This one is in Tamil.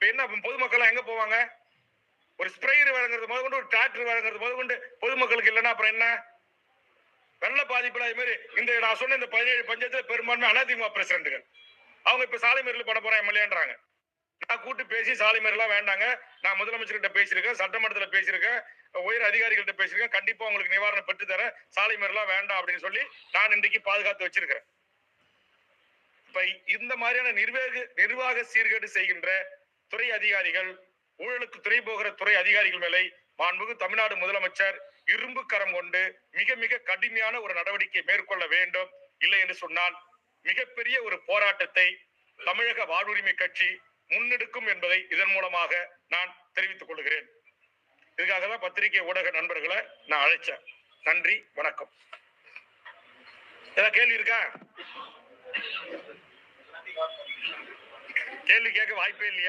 இப்ப என்ன பொதுமக்கள் எல்லாம் எங்க போவாங்க? ஒரு ஸ்ப்ரேயர் வழங்குறது முதல் கொண்டு ஒரு டிராக்டர் வழங்குறது முதல் கொண்டு பொதுமக்களுக்கு இல்லைன்னா அப்புறம் என்ன? வெள்ள பாதிப்புல அது மாதிரி இந்த நான் சொன்ன இந்த பதினேழு பஞ்சாயத்துல பெரும்பான்மை அதிமுக பிரசிடண்டுகள் அவங்க இப்ப சாலை மறியல் பண்ண போறேன் எம்எல்ஏன்றாங்க. நான் கூட்டு பேசி சாலை மறியலாம் வேண்டாங்க. நான் முதலமைச்சர்கிட்ட பேசியிருக்கேன் சட்டமன்றத்துல பேசியிருக்கேன் உயர் அதிகாரிகள்கிட்ட பேசியிருக்கேன். கண்டிப்பா உங்களுக்கு நிவாரணம் பெற்று தரேன் சாலை மறியலாம் வேண்டாம் அப்படின்னு சொல்லி நான் இன்றைக்கு பாதுகாத்து வச்சிருக்கிறேன். இப்ப இந்த மாதிரியான நிர்வாக நிர்வாக சீர்கேடு செய்கின்ற துறை அதிகாரிகள் ஊழலுக்கு துறை போகிற துறை அதிகாரிகள் மேலே மாண்புமிகு தமிழ்நாடு முதலமைச்சர் இரும்பு கரம் கொண்டு மிக மிக கடுமையான ஒரு நடவடிக்கை மேற்கொள்ள வேண்டும். இல்லை என்று சொன்னால் மிகப்பெரிய ஒரு போராட்டத்தை தமிழக வாழ்வுரிமை கட்சி முன்னெடுக்கும் என்பதை இதன் மூலமாக நான் தெரிவித்துக் கொள்கிறேன். இதுக்காக தான் பத்திரிகை ஊடக நண்பர்களை நான் அழைச்சேன். நன்றி வணக்கம். ஏதாவது கேள்வி இருக்கா? கேள்வி கேட்க வாய்ப்பே இல்லையா?